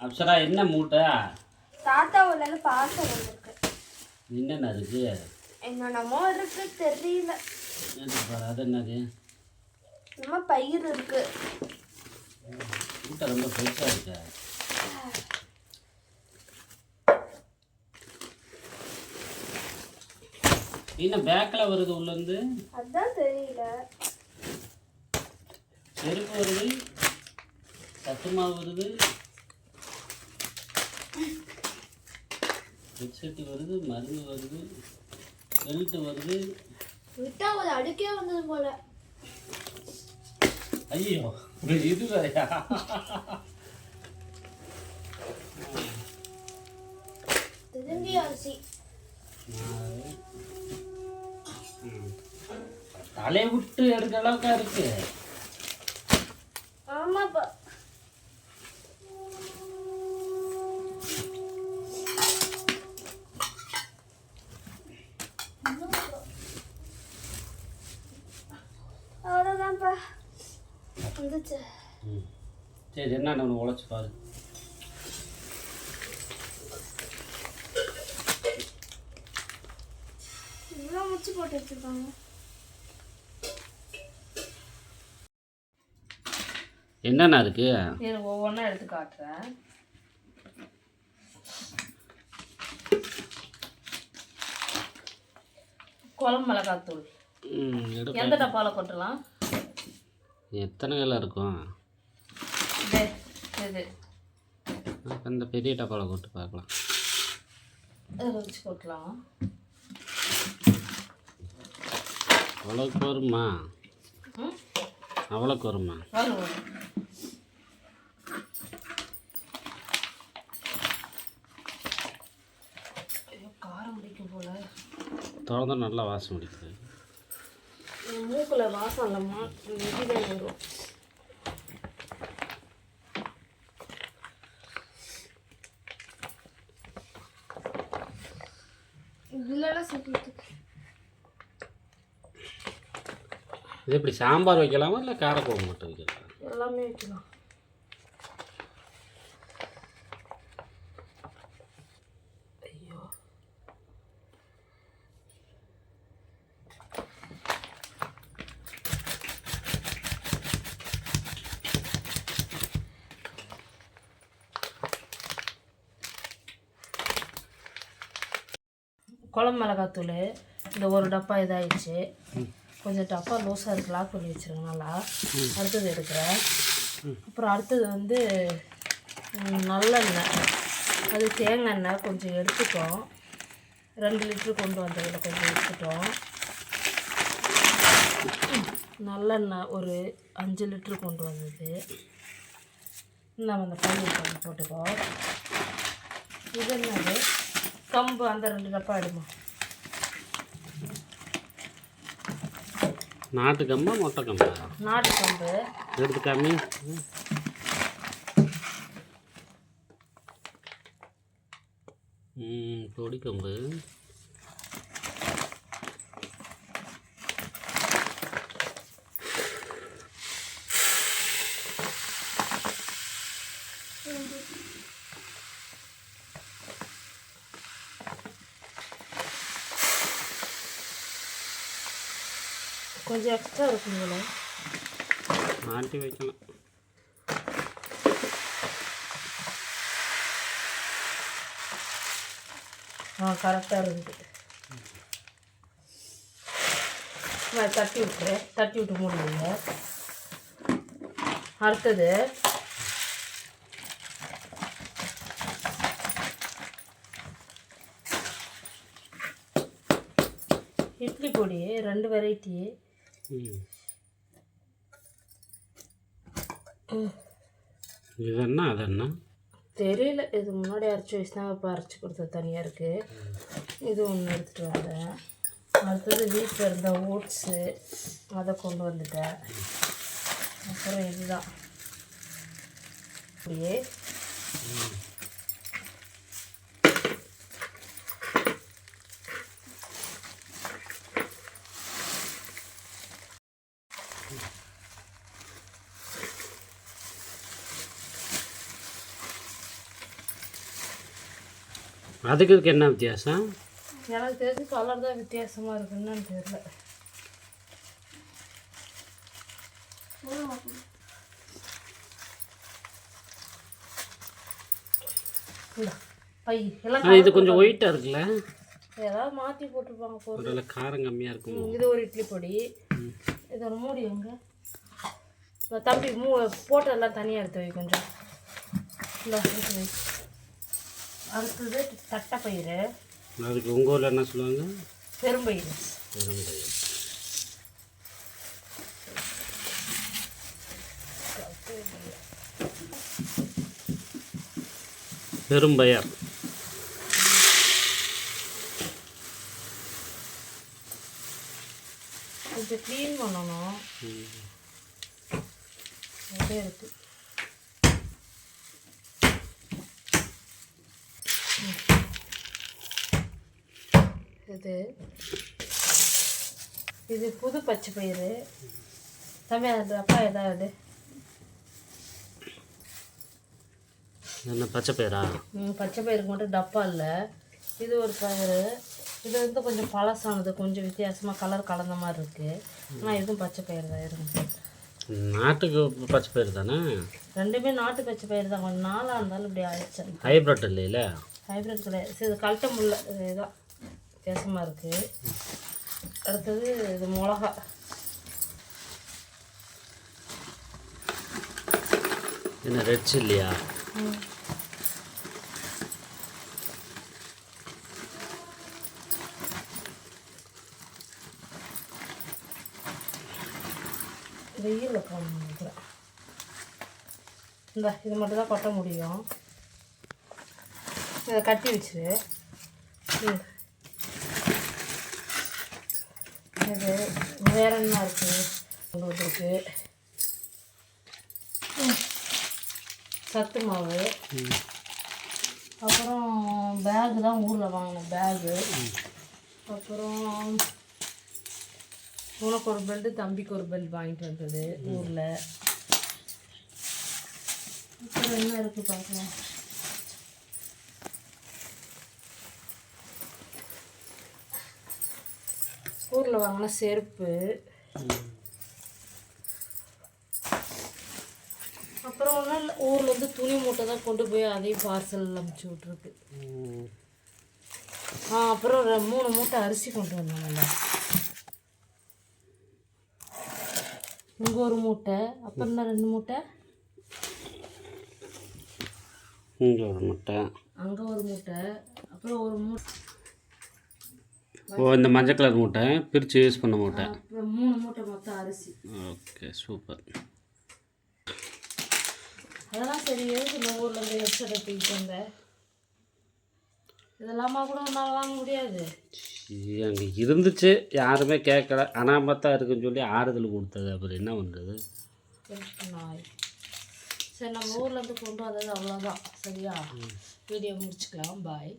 அப்சரா என்ன மூட்டை? தாத்தா உள்ள பார்சல் வந்திருக்கு. என்னென்ன இருக்கு? என்னென்னமோ இருக்கு தெரியல. அது என்னது? நம்ம பயிர் இருக்கு. மூட்டை ரொம்ப பெருசாக இருக்கு. என்ன பேக்கில் வருது உள்ளேருந்து அதான் தெரியல. செருப்பு வருது சத்து மாவு வருது ஹெட்செட்டு வருது மருந்து வருது பெல்ட் வருது. விட்டா ஒரு அடுக்கே வந்தது போல. ஐயோ இது வேறையா திரும்பி அரிசி. தலையை விட்டு எடுக்கிற அளவுக்கா இருக்கு. ஆமாப்பா. சரி என்ன ஒன்று உழைச்சி பாரு. இவ்வளோ முச்சு போட்டு வச்சுருக்காங்க. இருக்கு இது ஒவ்வொன்றா எடுத்து காட்டுறேன். குழம்பு மிளகாத்தூள் எந்த டப்பாவில் கொட்டலாம்? எத்தனை வேலை இருக்கும்? இது இந்த பெரிய டப்பாவில் போட்டு பார்க்கலாம். வச்சு கொட்டலாம். அவ்வளோக்கு வருமா ம்? அவ்வளோக்கு வருமா? காரம் பிடிக்கும் போல. திறந்தா நல்லா வாசம் அடிக்குது. என் மூக்கில் வாசம் இல்லைம்மா. இதுதான் வரும் இதுலலாம் சேர்த்து இது எப்படி சாம்பார் வைக்கலாமா இல்லை காரக்குழம்பு மட்டும் வைக்கலாமா? எல்லாமே வைக்கலாம். ஐயோ. குழம்பு மிளகாத்தூள் இந்த ஒரு டப்பா இதாகிடுச்சு கொஞ்சம் டப்பா லூஸாக இருக்கு லாக் பண்ணி வச்சிருங்க நல்லா. அடுத்தது எடுக்கிறேன். அப்புறம் அடுத்தது வந்து நல்லெண்ணெய் அது தேங்காய் எண்ணெய் கொஞ்சம் எடுத்துட்டோம். ரெண்டு லிட்ரு கொண்டு வந்ததில் கொஞ்சம் எடுத்துட்டோம். நல்லெண்ணெய் ஒரு அஞ்சு லிட்ரு கொண்டு வந்தது. நம்ம அந்த பன்னீர் கொஞ்சம் போட்டுக்கோ. இது என்னது? கம்பு அந்த ரெண்டு டப்பா எடுமா? நாட்டு கம்பா மொட்டை கம்பா நாட்டு கம்பு எடுத்து காமி ம் பொடி கம்பு கொஞ்சம் எக்ஸ்ட்ரா இருக்குங்களே மாட்டி வைக்கலாம் ஆ கரெக்டாக இருக்குது நான் தட்டி விட்டுறேன். தட்டி விட்டு மூடுவீங்க அடுத்தது. இட்லி பொடி ரெண்டு வெரைட்டி இது என்ன அது என்ன தெரியல. இது முன்னாடி அரைச்சி வச்சு தான் இப்போ அரைச்சி கொடுத்தது தனியாக இருக்குது இது ஒன்று எடுத்துகிட்டு வந்தேன் அடுத்தது வீட்டில் இருந்த ஓட்ஸு அதை கொண்டு வந்துட்டேன். அப்புறம் இதுதான். அப்படியே. அதுக்கு இதுக்கு என்ன வித்தியாசம்? எனக்கு தெரிஞ்சு கலர் தான் வித்தியாசமாக இருக்குன்னு தெரியல. இது கொஞ்சம் ஒயிட்டாக இருக்குல்ல? ஏதாவது மாற்றி போட்டிருப்பாங்க போ ஒரு காரம் கம்மியாக இருக்கும்? இது ஒரு இட்லி பொடி. இது ஒரு மூடி எங்க தம்பி மூ போட்டெல்லாம் தனியாக எடுத்து வை கொஞ்சம். வை. அடுத்தது தட்டைப்பயிறு. அதுக்கு உங்கள் ஊரில் என்ன சொல்லுவாங்க? பெரும்பயிறு. பெரும்பயிர். பெரும்பயர். கொஞ்சம் க்ளீன் பண்ணணும். அப்படியே இருக்கு. இது. இது புது பச்சை பயிறு. தம்பி அது அப்பா எதாவது என்ன பச்சை பயிரா பச்சை பயிருக்கு மட்டும் டப்பா இல்லை. இது ஒரு பயிறு. இது வந்து கொஞ்சம் பழசானது. கொஞ்சம் வித்தியாசமாக கலர் கலந்த மாதிரி இருக்குது ஆனால் இதுவும் பச்சை பயிறு தான் இருக்கு நாட்டுக்கு பச்சை பயிர் தானே? ரெண்டுமே நாட்டு பச்சை பயிறு தான். கொஞ்சம் நாளாக இருந்தாலும் இப்படி ஆயிடுச்சு. ஹைப்ரிட் இல்லைல்ல ஹைப்ரிட் கிடையாது. சரி இது கழட்ட முடியல. இது இதான். வித்தியாசமாக இருக்குது அடுத்தது இது மிளகா. என்ன ரெட் சில்லியா ம். வெயிலில் போடணும் இந்த இது மட்டும் தான் கொட்ட முடியும். இதை கட்டி வச்சிரு. ம். இது வேற என்ன இருக்குது உங்களுக்கு சத்து மாவு. அப்புறம் பேகு தான் ஊரில் வாங்கின பேகு அப்புறம் உனக்கு ஒரு பெல்ட் தம்பிக்கு ஒரு பெல்ட் வாங்கிட்டு வந்தது ஊரில். அப்புறம் என்ன இருக்குது பார்க்கலாம். ஊரில் வாங்கின செருப்பு. அப்புறம் ஒன்றும் இல்லை ஊரில் இருந்து துணி மூட்டை தான் கொண்டு போய் அதையும் பார்சல் அமுச்சு விட்ருக்கு ஆ அப்புறம் மூணு மூட்டை அரிசி கொண்டு வந்தாங்கல்ல. இங்கே ஒரு மூட்டை அப்புறம் இன்னும் ரெண்டு மூட்டை. இங்கே ஒரு முட்டை. அங்கே ஒரு மூட்டை அப்புறம் ஒரு மூட்டை ஓ இந்த மஞ்சள் கலர் மூட்டை பிரித்து யூஸ் பண்ண மூட்டை. அப்புறம் மூணு மூட்டை மொத்தம் அரிசி. Okay super. அதெல்லாம் சரி எதுக்கு இந்த ஊரில் இருந்து ஹெட்செட் எடுத்துக்கிட்டு வந்தேன் இதெல்லாமா கூட உன்னால் வாங்க முடியாது. அங்கே இருந்துச்சு யாருமே கேட்கல அனாமத்தான் இருக்குன்னு சொல்லி ஆறுதல் கொடுத்தது. அப்புறம் என்ன பண்ணுறது சரி நம்ம ஊர்லேருந்து கொண்டு வந்தது அவ்வளோதான் சரியா? வீடியோ முடிச்சுக்கலாம். பாய்